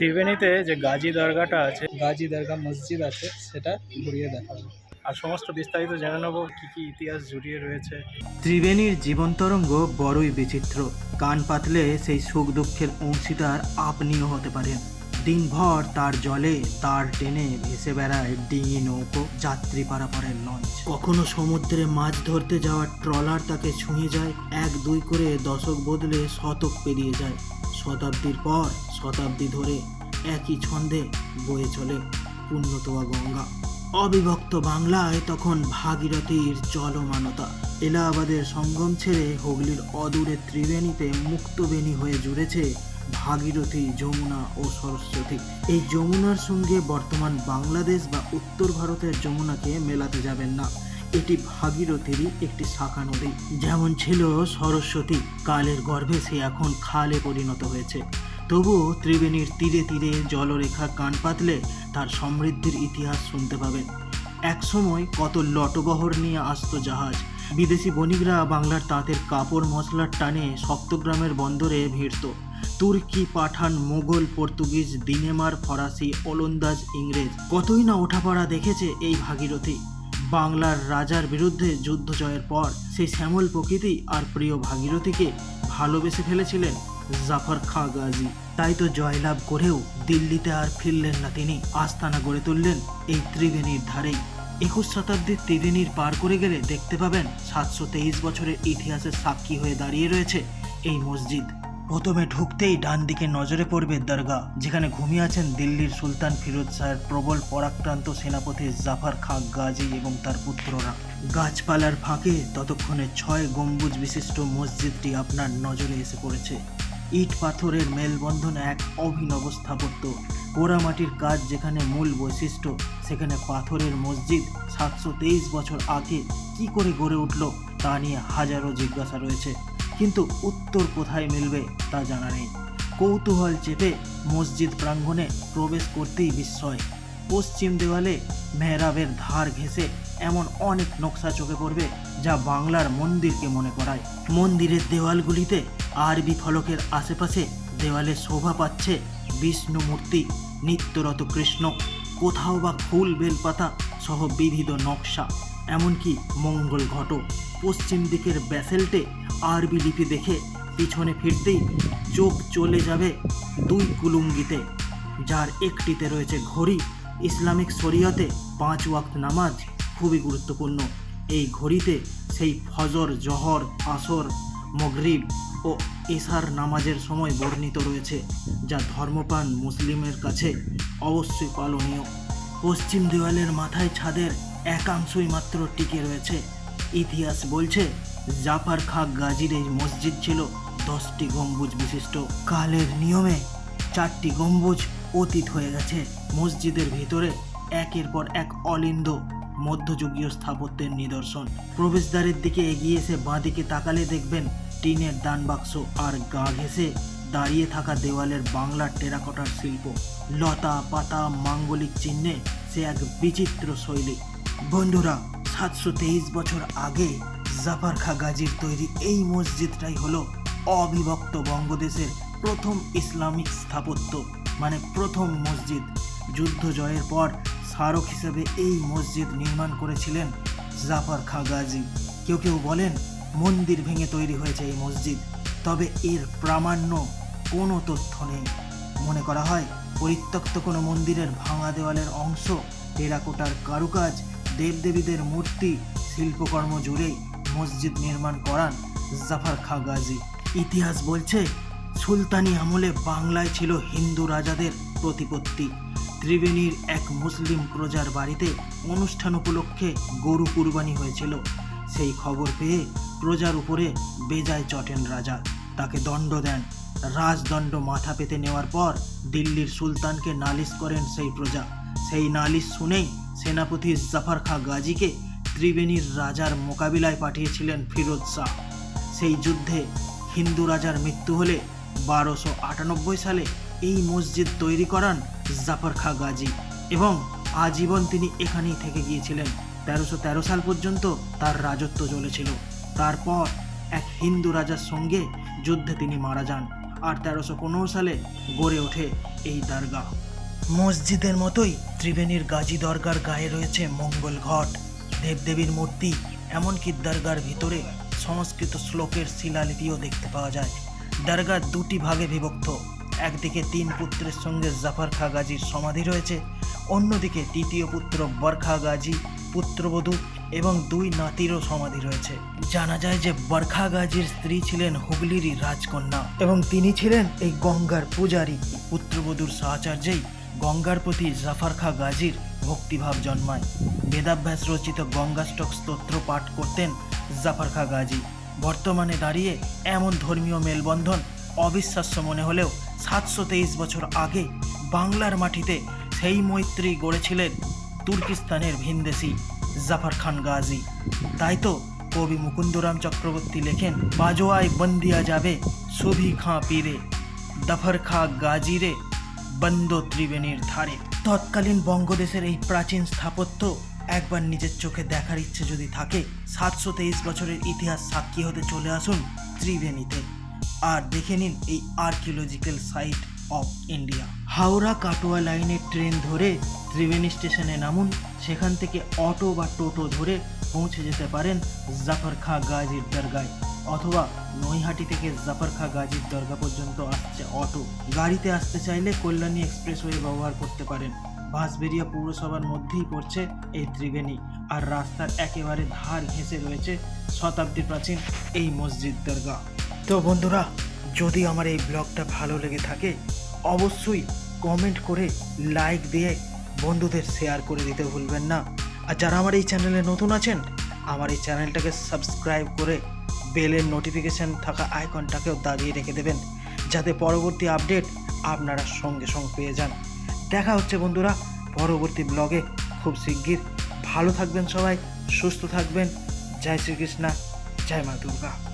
ত্রিবেণীতে যে গাজী দরগাটা আছে গাজী দরগা মসজিদ আছে সেটা ঘুরিয়ে দেখাবো। আর সমস্ত বিস্তারিত জেনে নেব কী কী ইতিহাস জড়িয়ে রয়েছে। ত্রিবেণীর জীবন তরঙ্গ বড়ই বিচিত্র। কান পাতলে সেই সুখ দুঃখের অংশীদার আপনিও হতে পারেন। দিনভর তার জলে তার টেনে ভেসে বেড়ায় ডিঙি নৌকো যাত্রী পারাপারের লঞ্চ। কখনো সমুদ্রে মাছ ধরতে যাওয়ার ট্রলার তাকে ছুঁয়ে যায় এক দুই করে দশক বদলে শতক পেরিয়ে যায়। শতাব্দীর পর শতাব্দী ধরে একই ছন্দে বয়ে চলে পুণ্যতোয়া গঙ্গা। অবিভক্ত বাংলায় তখন ভাগীরথীর চলমানতা। এলাহাবাদের সঙ্গম ছেড়ে হুগলির অদূরে ত্রিবেণীতে মুক্তবেণী হয়ে জুড়েছে ভাগীরথী যমুনা ও সরস্বতী। এই যমুনার সঙ্গে বর্তমান বাংলাদেশ বা উত্তর ভারতের যমুনাকে মেলাতে যাবেন না। এটি ভাগীরথীরই একটি শাখা নদী। যেমন ছিল সরস্বতী, কালের গর্ভে সে এখন খালে পরিণত হয়েছে। তবুও ত্রিবেণীর তীরে তীরে জলরেখা কান পাতলে তার সমৃদ্ধির ইতিহাস শুনতে পাবেন। একসময় কত লটবহর নিয়ে আসতো জাহাজ। বিদেশি বণিকরা বাংলার তাঁতের কাপড় মশলার টানে সপ্তগ্রামের বন্দরে ভিড়ত। তুর্কি, পাঠান, মোগল, পর্তুগিজ, দিনেমার, ফরাসি, ওলন্দাজ, ইংরেজ কতই না ওঠাপড়া দেখেছে এই ভাগীরথী। বাংলার রাজার বিরুদ্ধে যুদ্ধ জয়ের পর সেই শ্যামল প্রকৃতি আর প্রিয় ভাগীরথীকে ভালোবেসে ফেলেছিলেন জাফর খাঁ গাজী। তাই তো জয়লাভ করেও দিল্লিতে আর ফিরলেন না তিনি। আস্তানা গড়ে তুললেন এই ত্রিবেণীর ধারেই। একুশ শতাব্দীর ত্রিবেণীর পার করে গেলে দেখতে পাবেন সাতশো তেইশ বছরের ইতিহাসের সাক্ষী হয়ে দাঁড়িয়ে রয়েছে এই মসজিদ। প্রথমে ঢুকতেই ডান দিকে নজরে পড়বে দরগা যেখানে ঘুমিয়ে আছেন দিল্লির সুলতান ফিরোজ শাহের প্রবল পরাক্রান্ত সেনাপতি জাফর খাঁ গাজী এবং তার পুত্ররা। গাছপালার ফাঁকে ততক্ষণে ছয় গম্বুজ বিশিষ্ট মসজিদটি আপনার নজরে এসে পড়েছে। ইট পাথরের মেলবন্ধন এক অভিনব স্থাপত্য। পোড়ামাটির কাজ যেখানে মূল বৈশিষ্ট্য, সেখানে পাথরের মসজিদ সাতশো তেইশ বছর আগে কি করে গড়ে উঠল তা নিয়ে হাজারো জিজ্ঞাসা রয়েছে। কিন্তু উত্তর কোথায় মিলবে তা জানা নেই। কৌতূহল চেপে মসজিদ প্রাঙ্গণে প্রবেশ করতেই বিস্ময়। পশ্চিম দেওয়ালে মেহরাবের ধার ঘেঁষে এমন অনেক নকশা চোখে পড়বে যা বাংলার মন্দিরকে মনে করায়। মন্দিরের দেওয়ালগুলিতে আরবি ফলকের আশেপাশে দেওয়ালে শোভা পাচ্ছে বিষ্ণু মূর্তি নিত্যরত কৃষ্ণ। কোথাও বা ফুল, বেলপাতা সহ বিবিধ নকশা, এমনকি মঙ্গল ঘট পশ্চিম দিকের ব্যাসেল্টে আরবি লিপি দেখে পিছনে ফিরতেই চোখ চলে যাবে দুই কুলুঙ্গিতে, যার একটিতে রয়েছে ঘড়ি। ইসলামিক শরিয়তে পাঁচ ওয়াক্ত নামাজ খুবই গুরুত্বপূর্ণ। এই ঘড়িতে সেই ফজর, জহর, আসর, মগরিব ও এশার নামাজের সময় বর্ণিত রয়েছে, যা ধর্মপ্রাণ মুসলিমের কাছে অবশ্যই পালনীয়। পশ্চিম দেওয়ালের মাথায় ছাদের একাংশই মাত্র টিকে রয়েছে। ইতিহাস বলছে, জাফর খাঁ গাজীর এই মসজিদ ছিল দশটি গম্বুজ বিশিষ্ট। কালের নিয়মে চারটি গম্বুজ অতীত হয়ে গেছে। মসজিদের ভিতরে একের পর এক অলিন্দ মধ্যযুগীয় স্থাপত্যের নিদর্শন। প্রবেশদ্বারের দিকে এগিয়ে এসে বাঁদিকে তাকালে দেখবেন টিনের দান বাক্স আর গা ঘেঁষে দাঁড়িয়ে থাকা দেওয়ালের বাংলার টেরাকোটার শিল্প। লতা পাতা মাঙ্গলিক চিহ্নে সে এক বিচিত্র শৈলী। বন্ধুরা, সাতশো তেইশ বছর আগে জাফার খা গাজীর তৈরি এই মসজিদটাই হলো অবিভক্ত বঙ্গদেশের প্রথম ইসলামিক স্থাপত্য মানে প্রথম মসজিদ। যুদ্ধ জয়ের পর স্মারক হিসেবে এই মসজিদ নির্মাণ করেছিলেন জাফর খা গাজী। কেউ কেউ বলেন মন্দির ভেঙে তৈরি হয়েছে এই মসজিদ। তবে এর প্রামাণ্য কোনো তথ্য নেই। মনে করা হয়, পরিত্যক্ত কোনো মন্দিরের ভাঙা দেওয়ালের অংশ, টেরাকোটার কারুকাজ, দেবদেবীদের মূর্তি, শিল্পকর্ম জুড়েই মসজিদ নির্মাণ করান জাফার খা গাজী। ইতিহাস বলছে, সুলতানি আমলে বাংলায় ছিল হিন্দু রাজাদের প্রতিপত্তি। ত্রিবেণীর এক মুসলিম প্রজার বাড়িতে অনুষ্ঠান উপলক্ষে গরু কুরবানি হয়েছিল। সেই খবর পেয়ে প্রজার উপরে বেজায় চটেন রাজা। তাকে দণ্ড দেন। রাজদণ্ড মাথা পেতে নেওয়ার পর দিল্লির সুলতানকে নালিশ করেন সেই প্রজা। সেই নালিশ শুনেই সেনাপতি জাফর খা গাজীকে ত্রিবেণীর রাজার মোকাবিলায় পাঠিয়েছিলেন ফিরোজ শাহ। সেই যুদ্ধে হিন্দু রাজার মৃত্যু হলে বারোশো আটানব্বই সালে এই মসজিদ তৈরি করান জাফর খা গাজী এবং আজীবন তিনি এখানেই থেকে গিয়েছিলেন। তেরোশো তেরো সাল পর্যন্ত তার রাজত্ব চলেছিল। তারপর এক হিন্দু রাজার সঙ্গে যুদ্ধে তিনি মারা যান আর তেরোশো পনেরো সালে গড়ে ওঠে এই দরগা মসজিদের মতোই ত্রিবেণীর গাজী দরগার গায়ে রয়েছে মঙ্গল ঘট। দেবদেবীর মূর্তি, এমনকি দরগার ভিতরে সংস্কৃত শ্লোকের শিলালিপিও দেখতে পাওয়া যায়। দরগা দুটি ভাগে বিভক্ত। একদিকে তিন পুত্রের সঙ্গে জাফর খা গাজীর সমাধি রয়েছে, অন্যদিকে তৃতীয় পুত্র বরখা গাজী পুত্রবধূ এবং দুই নাতিরও সমাধি রয়েছে। জানা যায় যে বরখা গাজীর স্ত্রী ছিলেন হুগলিরই রাজকন্যা এবং তিনি ছিলেন এই গঙ্গার পূজারী। পুত্রবধূর সাহচর্যেই গঙ্গার প্রতি জাফর খা গাজীর ভক্তিভাব জন্মায়। বেদাভ্যাস রচিত গঙ্গাষ্টক স্তোত্র পাঠ করতেন জাফর খা গাজী। বর্তমানে দাঁড়িয়ে এমন ধর্মীয় মেলবন্ধন অবিশ্বাস্য মনে হলেও সাতশো তেইশ বছর আগে বাংলার মাটিতে সেই মৈত্রী গড়েছিলেন তুর্কিস্তানের ভিনদেশি জাফর খান গাজী। তাই তো কবি মুকুন্দরাম চক্রবর্তী লেখেন বাজোয়ায় বন্দিয়া যাবে সভি খাঁ পীরে, দফর খা গাজীরে বন্দ ত্রিবেণীর ধারে। তৎকালীন বঙ্গদেশের এই প্রাচীন স্থাপত্য একবার নিজের চোখে দেখার ইচ্ছে যদি থাকে, সাতশো তেইশ বছরের ইতিহাস সাক্ষী হতে চলে আসুন ত্রিবেণীতে। আর দেখে নিন এই archaeological site of India. Howrah Katwa লাইনের ট্রেন ধরে ত্রিবেণী স্টেশনে নামুন। সেখান থেকে অটো বা টোটো ধরে পৌঁছে যেতে পারেন জাফর খা গাজীর দরগায়। অথবা নৈহাটি থেকে জাফর খা গাজীর দরগা পর্যন্ত আসছে অটো। গাড়িতে আসতে চাইলে কল্যাণী এক্সপ্রেসওয়ে ব্যবহার করতে পারেন। বাঁশবেরিয়া পৌরসভার মধ্যেই পড়ছে এই ত্রিবেণী। আর রাস্তার একেবারে ধার ঘেঁষে রয়েছে শতাব্দী প্রাচীন এই মসজিদ দরগা। তো বন্ধুরা, যদি আমার এই ব্লগটা ভালো লেগে থাকে অবশ্যই কমেন্ট করে লাইক দিয়ে বন্ধুদের শেয়ার করে দিতে ভুলবেন না। আর যারা আমার এই চ্যানেলে নতুন আছেন, আমার এই চ্যানেলটাকে সাবস্ক্রাইব করে বেলের নোটিফিকেশান থাকা আইকনটাকেও দাঁড়িয়ে রেখে দেবেন, যাতে পরবর্তী আপডেট আপনারা সঙ্গে সঙ্গে পেয়ে যান। দেখা হচ্ছে বন্ধুরা পরবর্তী ব্লগে খুব শিগগির ভালো থাকবেন সবাই, সুস্থ থাকবেন। জয় শ্রীকৃষ্ণা, জয় মা দুর্গা।